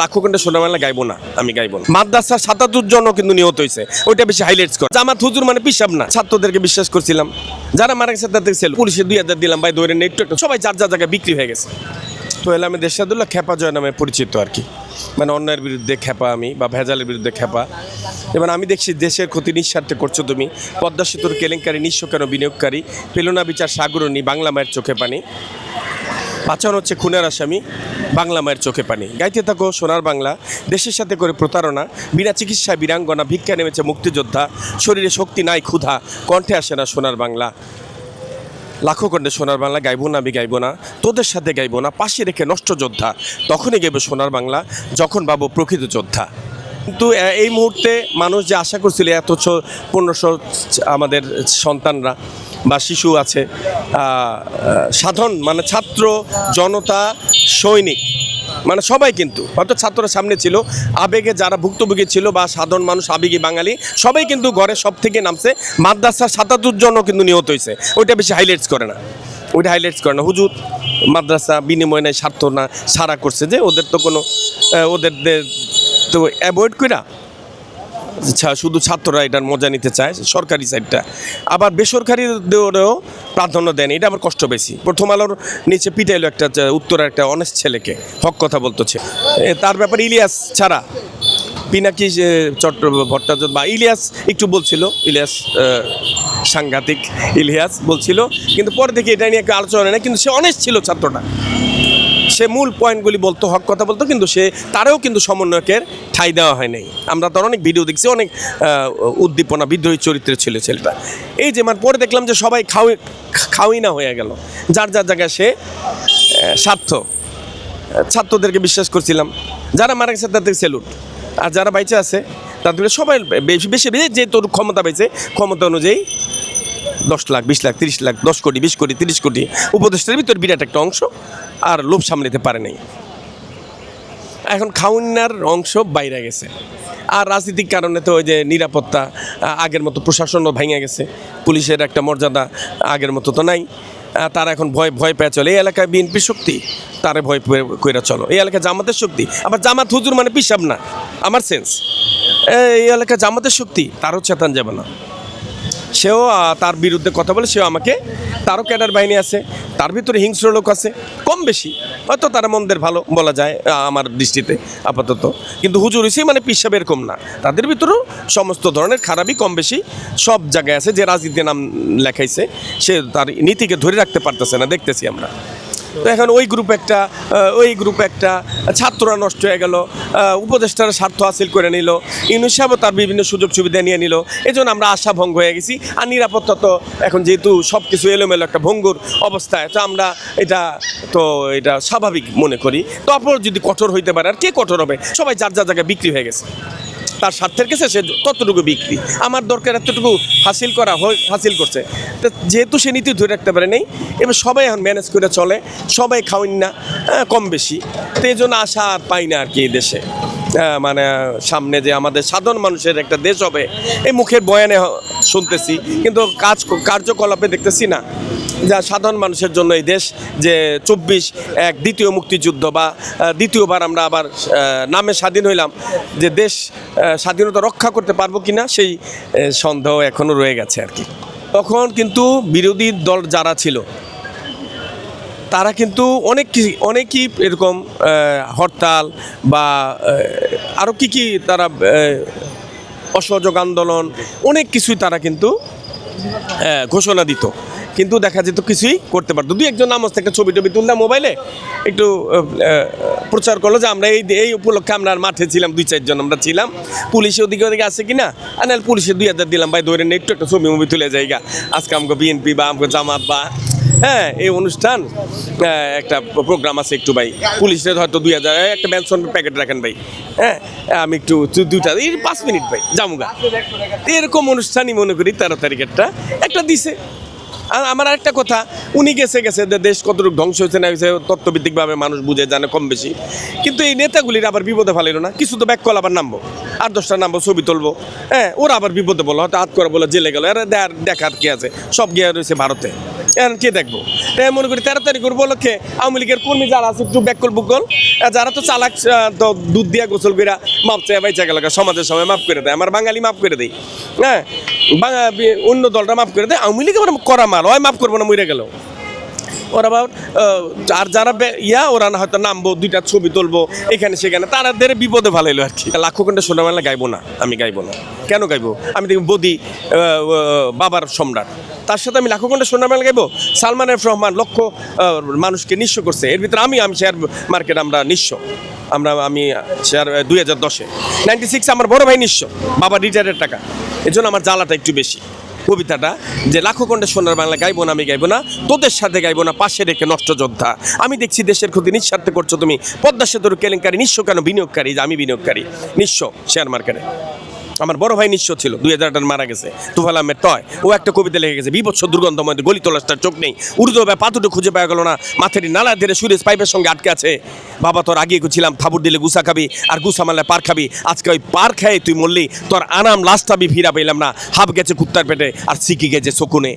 লাখো কণ্ঠে সোনামালা গাইবো না, আমি গাইবো না। মাদ্রাসার সাতাত্তর জন কিন্তু নিহত হয়েছে। ওইটা বেশি হাইলাইটস করে। জামাত হুজুর মানে পিসাব না। ছাত্রদেরকে বিশ্বাস করছিলাম। যারা মারা গেছে তাদের ছেলে পুলিশে দুই হাজার দিলাম, ভাই ধরে একটু সবাই যার যার জায়গায় বিক্রি হয়ে গেছে। তো এলাম আমি দেশাদুল্লাহ খেপা জয় নামে পরিচিত আর কি। মানে অন্যায়ের বিরুদ্ধে খেপা আমি, বা ভেজালের বিরুদ্ধে খেপা। এবার আমি দেখছি দেশের ক্ষতি নিঃস্বার্থে করছ তুমি। পদ্মা সেতুর কেলেঙ্কারি, নিঃস্ব কেন বিনিয়োগকারী? পেলোনা বিচার সাগরণী বাংলা মায়ের চোখে পানি। পাচার হচ্ছে খুনের আসামি বাংলা মায়ের চোখে পানি। গাইতে থাকো সোনার বাংলা, দেশের সাথে করে প্রতারণা, বিনা চিকিৎসায় বীরাঙ্গনা, ভিক্ষা নেমেছে মুক্তিযোদ্ধা, শরীরে শক্তি নাই, ক্ষুধা, কণ্ঠে আসে না সোনার বাংলা। লাখো কণ্ঠে সোনার বাংলা, গাইব না আমি গাইবো না, তোদের সাথে গাইব না, পাশে রেখে নষ্ট যোদ্ধা, তখনই গাইবো সোনার বাংলা, যখন বাবু প্রকৃত যোদ্ধা। কিন্তু এই মুহূর্তে মানুষ যে আশা করছিল এত পনেরোশো আমাদের সন্তানরা বা শিশু আছে আহ, মানে ছাত্র জনতা সৈনিক মানে সবাই কিন্তু হয়তো ছাত্ররা সামনে ছিল আবেগে যারা ভুক্তভোগী ছিল বা সাধারণ মানুষ আবেগী বাঙালি সবাই কিন্তু ঘরে সব থেকে নামছে মাদ্রাসার সাতাত্তর জনও কিন্তু নিহত হয়েছে ওইটা বেশি হাইলাইটস করে না ওইটা হাইলাইটস করে না। হুজুর মাদ্রাসা বিনিময় নেয় স্বার্থ না সারা করছে যে ওদের তো কোনো ওদের তো অ্যাভয়েড আচ্ছা শুধু ছাত্ররা এটার মজা নিতে চায়, সরকারি সাইডটা আবার বেসরকারিদেরও প্রাধান্য দেন, এটা আমার কষ্ট বেশি। প্রথম আলোর নিচে পিটাইলো একটা উত্তরের একটা অনেস্ট ছেলেকে, হক কথা বলতেছে। তার ব্যাপারে ইলিয়াস ছাড়া, পিনাকি চট্ট, ভট্টাচার্য বা ইলিয়াস একটু বলছিল, ইলিয়াস সাংঘাতিক ইলিয়াস বলছিল, কিন্তু পরে দেখি এটা নিয়ে একটা আলোচনা হয় না কিন্তু সে অনেস্ট ছিল ছাত্রটা। সে মূল পয়েন্টগুলি বলতো, হক কথা বলতো, কিন্তু সে তারও কিন্তু সমন্বয়কের ঠাই দেওয়া হয় নাই আমরা তার অনেক ভিডিও দেখছি, অনেক উদ্দীপনা, বিদ্রোহী চরিত্রে ছিল ছেলেটা। এই যে মানে পরে দেখলাম যে সবাই খাওয়াই খাওয়াই না হয়ে গেল। যার যার জায়গায় সে স্বার্থ। ছাত্রদেরকে বিশ্বাস করছিলাম। যারা মারা গেছে, তাদের সেলুট আর যারা বাইচে আছে, তাদের সবাই বেশি বেশি বেশি যে তোর ক্ষমতা পেয়েছে ক্ষমতা অনুযায়ী দশ লাখ, বিশ লাখ, তিরিশ লাখ, দশ কোটি, বিশ কোটি, তিরিশ কোটি উপদেষ্টার ভিতর বিরাট একটা অংশ আর লোভ সামলাতে পারে নাই। এখন খাউন্নার অংশ বাইরে গেছে। আর রাজনীতিক কারণে তো ওই যে নিরাপত্তা আগের মতো প্রশাসনও ভেঙে গেছে। পুলিশের একটা মর্যাদা আগের মতো তো নাই। তারা এখন ভয় ভয় পেয়ে চলে। এই এলাকায় বিএনপি শক্তি, তারে ভয় কইরা চলো। এই এলাকায় জামাতের শক্তি। আবার জামাত হুজুর মানে পিসাব না। আমার সেন্স এই এলাকায় জামাতের শক্তি, তারও চেতান যাবে না। সেও তার বিরুদ্ধে কথা বলে, সেও আমাকে তারও ক্যাডার বাহিনী আছে, তার ভিতরে হিংস্র লোক আছে, কম বেশি। হয়তো তারা মন্দের ভালো বলা যায় আমার দৃষ্টিতে, আপাতত। কিন্তু হুজুর হিসেবে মানে পিসাব এরকম না। তাদের ভিতরেও সমস্ত ধরনের খারাপই কম বেশি, সব জায়গায় আছে, যে রাজনীতির নাম লেখাইছে, সে তার নীতিকে ধরে রাখতে পারতেছে না, দেখতেছি আমরা। তো এখন ওই গ্রুপ একটা ওই গ্রুপ একটা ছাত্ররা নষ্ট হয়ে গেল উপদেষ্টারা স্বার্থ হাসিল করে নিল, ইউনুস সাহেবও তার বিভিন্ন সুযোগ সুবিধা নিয়ে নিল এই জন্য আমরা আশা ভঙ্গ হয়ে গেছি। আর নিরাপত্তা তো এখন যেহেতু সব কিছু এলোমেলো একটা ভঙ্গুর অবস্থায়, তো আমরা এটা তো এটা স্বাভাবিক মনে করি। তারপর যদি কঠোর হইতে পারে, আর কে কঠোর হবে? সবাই যার যার জায়গায় বিক্রি হয়ে গেছে। তার স্বার্থের কাছে সে ততটুকু বিক্রি। আমার দরকার এতটুকু হাসিল করা হয় হাসিল করছে। তো যেহেতু সে নীতি ধরে রাখতে পারে নেই, এবার সবাই এখন ম্যানেজ করে চলে, সবাই খাওয়ান না কম বেশি। তো এই জন্য আশা আর পাই না আর কি এই দেশে। মানে সামনে যে আমাদের সাধারণ মানুষের একটা দেশ হবে, এই মুখের বয়ানে শুনতেছি। কিন্তু কাজ কার্যকলাপে দেখতেছি না। যা সাধারণ মানুষের জন্য এই দেশ, যে চব্বিশ এক দ্বিতীয় মুক্তিযুদ্ধ বা দ্বিতীয়বার আমরা আবার নামে স্বাধীন হইলাম, যে দেশ স্বাধীনতা রক্ষা করতে পারব কি না সেই সন্দেহ এখনও রয়ে গেছে আর কি। তখন কিন্তু বিরোধী দল যারা ছিল, তারা কিন্তু অনেক অনেকই এরকম হরতাল বা আরও কি কি তারা অসহযোগ আন্দোলন, অনেক কিছুই তারা কিন্তু ঘোষণা দিত। কিন্তু দেখা যেত কিছুই করতে পারতো। দুই একজন নামাজ থেকে ছবি টবি তুললাম মোবাইলে, একটু প্রচার করল যে আমরা এই এই উপলক্ষে আমরা মাঠে ছিলাম, দুই চারজন আমরা ছিলাম। পুলিশে ওদিকে ওদিকে আছে কিনা? আর নাহলে পুলিশে দুই হাজার দিলাম, ভাই ধরে নিয়ে একটু একটা ছবি মুভি তুলে যাইগা। আজকে আমাকে বিএনপি বা আমাকে জামাত বা হ্যাঁ এই অনুষ্ঠান একটা প্রোগ্রাম আছে একটু ভাই। পুলিশের হয়তো দুই হাজার একটা মেনশন প্যাকেট রাখেন ভাই হ্যাঁ আমি একটু দু- দুইটা, এই পাঁচ মিনিট ভাই জামুগা এরকম অনুষ্ঠানই মনে করি তেরো তারিখেরটা, একটা দিছে। আর আমার আরেকটা কথা, উনি গেছে গেছে যে দেশ কতটুকু ধ্বংস হয়েছে না হয়েছে, তত্ত্বভিত্তিকভাবে মানুষ বুঝে, জানে কম বেশি। কিন্তু এই নেতাগুলির আবার বিপদে ফালিল না, কিছু তো ব্যাক কল আবার নামবো আর দশটা নামবো, ছবি তুলবো হ্যাঁ ওরা আবার বিপদে বলো, হয়তো হাত করে বলে জেলে গেলো, এরা দেখার কি আছে? সব গিয়ে রয়েছে ভারতে। এখন কে দেখব? তাই মনে করি তেরো তারিখ উপলক্ষে আওয়ামী লীগের কর্মী যারা আছে একটু ব্যাকল বুকল যারা তো চালাক তো দুধ দিয়া গোসল কইরা মাপ চাই বাইচা গেল সমাজের সময় মাফ করে দেয়, আমার বাঙালি মাফ করে দেয়। হ্যাঁ? বাঙা অন্য দলটা মাফ করে দেয়, আওয়ামী লীগ আবার করা মাল হয় মাফ করব না মরে গেল। ওরা আবার আর যারা ইয়া, ওরা না হয়তো নামবো, দুইটা ছবি তুলবো, এখানে সেখানে তারা দের বিপদে ভালো এলো আর কি। লাখো ঘণ্টা শোনা মেলা গাইবো না, আমি গাইবো না। কেন গাইবো? আমি দেখি বদি বাবার সম্রাট। তার সাথে আমি লাখো ঘণ্টা সোনার মেলা গাইবো সালমান এফ রহমান লক্ষ মানুষকে নিঃস্ব করছে। এর ভিতরে আমি আমি শেয়ার মার্কেট আমরা নিঃস্ব। আমরা, আমি শেয়ার দুই হাজার দশে। নাইনটি সিক্স আমার বড় ভাই নিঃস্ব। বাবা রিটায়ারের টাকা। এর জন্য আমার জ্বালাটা একটু বেশি। কবিতাটা যে লাখো কণ্ঠে সোনার বাংলা গাইবো না, আমি গাইবো না, তোদের সাথে গাইবো না, পাশে রেখে নষ্ট যোদ্ধা। আমি দেখছি দেশের ক্ষতি নিঃস্বার্থে করছ তুমি। পদ্মা সেতুর কেলেঙ্কারি, নিঃস্ব কেন বিনিয়োগকারী? যে আমি বিনিয়োগকারী, নিঃস্ব শেয়ার মার্কেটে আমার বড় ভাই নিঃস্ব ছিল, দুই হাজার মারা গেছে। তুফাল আহমেদ টয় ও একটা কবিতা লিখে গেছে বিপৎস দুর্গন্ধময় গলি তোলাসটার চোখ নেই। উর্দু ভাই পাতুটু খুঁজে পাওয়া গেল না, মাথাটি নালা ধীরে সুরেশ পাইপের সঙ্গে আটকে আছে। বাবা, তোর আগে গেছিলাম, থাবুর দিলে গুসা খাবি, আর গুসা মারলে পার খাবি। আজকে ওই পার খেয়ে তুই মরলি, তোর আনাম লাস্ট আমি ফিরা পেলাম না। হাফ গেছে কুত্তার পেটে, আর সিকি গেছে শকুনে।